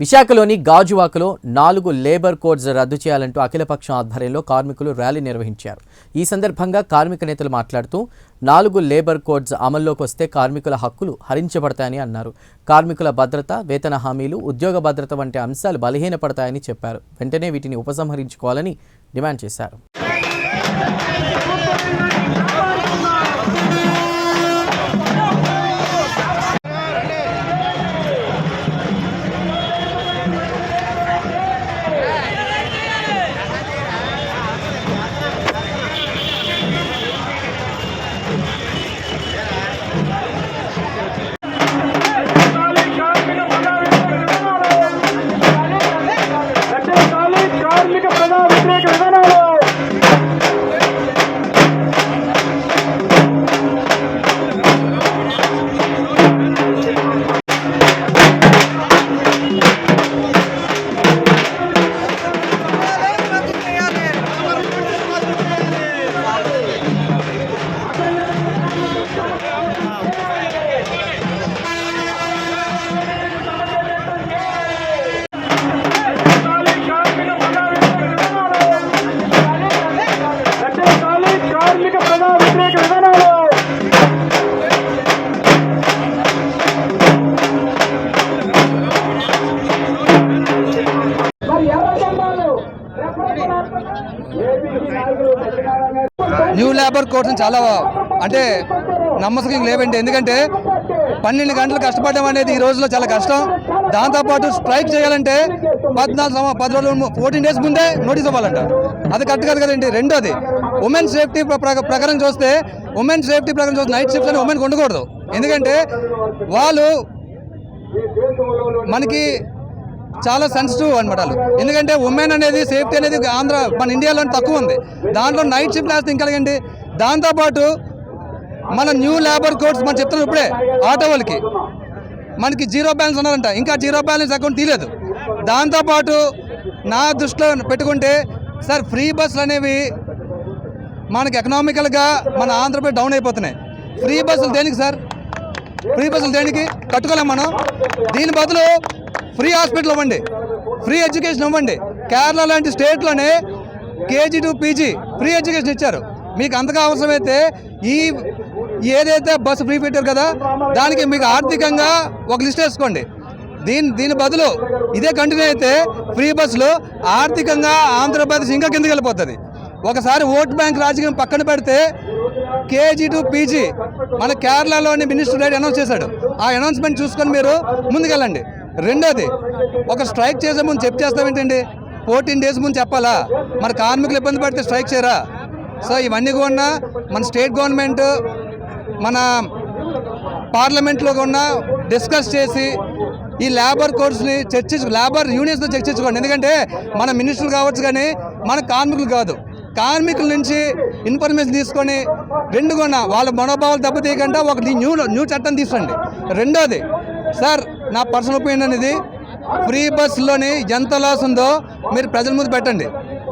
విశాఖలోని గాజువాకలో నాలుగు లేబర్ కోడ్స్ రద్దు చేయాలంటూ అఖిలపక్షం ఆధ్వర్యంలో కార్మికులు ర్యాలీ నిర్వహించారు. ఈ సందర్భంగా కార్మిక నేతలు మాట్లాడుతూ నాలుగు లేబర్ కోడ్స్ అమల్లోకి వస్తే కార్మికుల హక్కులు హరించబడతాయని అన్నారు. కార్మికుల భద్రత వేతన హామీలు ఉద్యోగ భద్రత వంటి అంశాలు బలహీనపడతాయని చెప్పారు. వెంటనే వీటిని ఉపసంహరించుకోవాలని డిమాండ్ చేశారు. లేబర్ కోడ్స్ చాలా అంటే నమ్మకం లేవండి. ఎందుకంటే పన్నెండు గంటలు కష్టపడడం అనేది ఈ రోజులో చాలా కష్టం. దాంతోపాటు స్ట్రైక్ చేయాలంటే పద్నాలుగు పది రోజులు ఫోర్టీన్ డేస్ ముందే నోటీస్ ఇవ్వాలంట. అది కరెక్ట్ కాదు కదండి. రెండోది ఉమెన్ సేఫ్టీ ప్ర- ప్రకారం చూస్తే ఉమెన్ సేఫ్టీ ప్రకారం చూస్తే నైట్ షిఫ్ట్స్ అని ఉమెన్ ఉండకూడదు ఎందుకంటే వాళ్ళు మనకి చాలా సెన్సిటివ్ అనమాట వాళ్ళు. ఎందుకంటే ఉమెన్ అనేది సేఫ్టీ అనేది ఆంధ్ర మన ఇండియాలో తక్కువ ఉంది. దాంట్లో నైట్ షిఫ్ట్ వేస్తే ఇంకా దాంతోపాటు మన న్యూ లేబర్ కోడ్స్ మనం చెప్తున్నాం ఇప్పుడే ఆటో వాళ్ళకి మనకి జీరో బ్యాలెన్స్ ఉన్నారంట ఇంకా జీరో బ్యాలెన్స్ అకౌంట్ తీయలేదు. దాంతోపాటు నా దృష్టిలో పెట్టుకుంటే సార్ ఫ్రీ బస్సులు అనేవి మనకి ఎకనామికల్గా మన ఆంధ్రప్రదేశ్ డౌన్ అయిపోతున్నాయి. ఫ్రీ బస్సులు దేనికి సార్? ఫ్రీ బస్సులు దేనికి? కట్టుకోలేం మనం. దీని బదులు ఫ్రీ హాస్పిటల్ ఇవ్వండి ఫ్రీ ఎడ్యుకేషన్ ఇవ్వండి కేరళ లాంటి స్టేట్లోనే KG to PG free education ఇచ్చారు. మీకు అంతగా అవసరమైతే ఈ ఏదైతే బస్సు ఫ్రీ పెట్టారు కదా దానికి మీకు ఆర్థికంగా ఒక లిస్ట్ వేసుకోండి. దీని దీని బదులు ఇదే కంటిన్యూ అయితే ఫ్రీ బస్సులు ఆర్థికంగా ఆంధ్రప్రదేశ్ ఇంకా కిందకి వెళ్ళిపోతుంది. ఒకసారి ఓట్ బ్యాంక్ రాజకీయం పక్కన పెడితే కేజీ టు పీజీ మన కేరళలోని మినిస్టర్ రైడ్ అనౌన్స్ చేశాడు. ఆ అనౌన్స్మెంట్ చూసుకొని మీరు ముందుకెళ్ళండి. రెండోది ఒక స్ట్రైక్ చేసే ముందు చెప్ చేస్తామేంటండి ఫోర్టీన్ డేస్ ముందు చెప్పాలా? మన కార్మికులు ఇబ్బంది పడితే స్ట్రైక్ చేయరా? సో ఇవన్నీ కూడా మన స్టేట్ గవర్నమెంట్ మన పార్లమెంట్లో కూడా డిస్కస్ చేసి ఈ లేబర్ కోర్స్ని చర్చించు లేబర్ యూనియన్స్తో చర్చించుకోండి ఎందుకంటే మన మినిస్టర్లు కావచ్చు కానీ మన కార్మికులు కాదు. కార్మికుల నుంచి ఇన్ఫర్మేషన్ తీసుకొని రెండు కూడా వాళ్ళ మనోభావాలు దెబ్బతీయకుండా ఒక న్యూ న్యూ చట్టం తీసుకోండి. రెండోది సార్ నా పర్సనల్ ఒపీనియన్ అనేది ఫ్రీ బస్సులోని ఎంత లాస్ ఉందో మీరు ప్రజల ముందు పెట్టండి.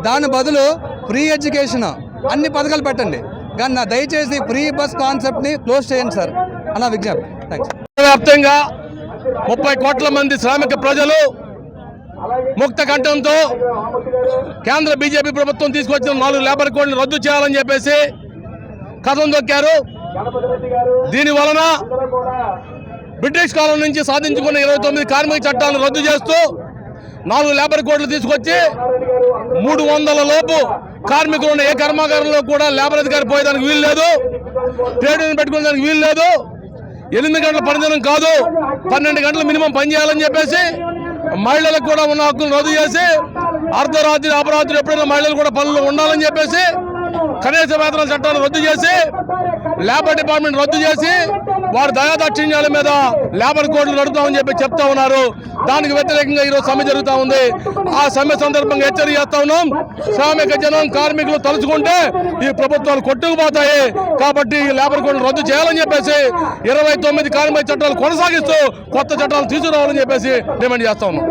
దాని బదులు ఫ్రీ ఎడ్యుకేషన్ అన్ని పథకాలు పెట్టండి. కానీ నా దయచేసి ఫ్రీ బస్ కాన్సెప్ట్ని క్లోజ్ చేయండి సార్. అన్న విజ్ఞప్తి. థ్యాంక్స్ వ్యాప్తంగా ముప్పై కోట్ల మంది శ్రామిక ప్రజలు ముక్త కంఠంతో కేంద్ర బీజేపీ ప్రభుత్వం తీసుకొచ్చిన నాలుగు లేబర్ కోడ్లు రద్దు చేయాలని చెప్పేసి కథం దొక్కారు. దీని వలన బ్రిటిష్ కాలం నుంచి సాధించుకున్న ఇరవై తొమ్మిది కార్మిక చట్టాలను రద్దు చేస్తూ నాలుగు లేబర్ కోడ్లు తీసుకొచ్చి మూడు వందల లోపు కార్మికులు ఉన్న ఏ కర్మాగారంలో కూడా లేబర్ అధికారి పోయేదానికి వీలు లేదు. ట్రేడ్ యూనియన్ పెట్టుకునేదానికి వీలు లేదు. ఎనిమిది గంటల పనిదినం కాదు. పన్నెండు గంటలు మినిమం పని చేయాలని చెప్పేసి మహిళలకు కూడా ఉన్న హక్కులు రద్దు చేసి అర్ధరాత్రి అపరాత్రి ఎప్పుడైనా మహిళలు కూడా పనులు ఉండాలని చెప్పేసి కనీస వేతన చట్టాన్ని రద్దు చేసి లేబర్ డిపార్ట్మెంట్ రద్దు చేసి వారు దయాదాక్షిణ్యాల మీద లేబర్ కోడ్లు నడుతామని చెప్పి చెప్తా ఉన్నారు. దానికి వ్యతిరేకంగా ఈరోజు సమ్మె జరుగుతూ ఉంది. ఆ సమ్మె సందర్భంగా హెచ్చరిక చేస్తా ఉన్నాం. శ్రామిక జనం కార్మికులు తలుచుకుంటే ఈ ప్రభుత్వాలు కొట్టుకుపోతాయి. కాబట్టి ఈ లేబర్ కోడ్లు రద్దు చేయాలని చెప్పేసి ఇరవై తొమ్మిది కార్మిక చట్టాలు కొనసాగిస్తూ కొత్త చట్టాలు తీసుకురావాలని చెప్పేసి డిమాండ్ చేస్తా ఉన్నాం.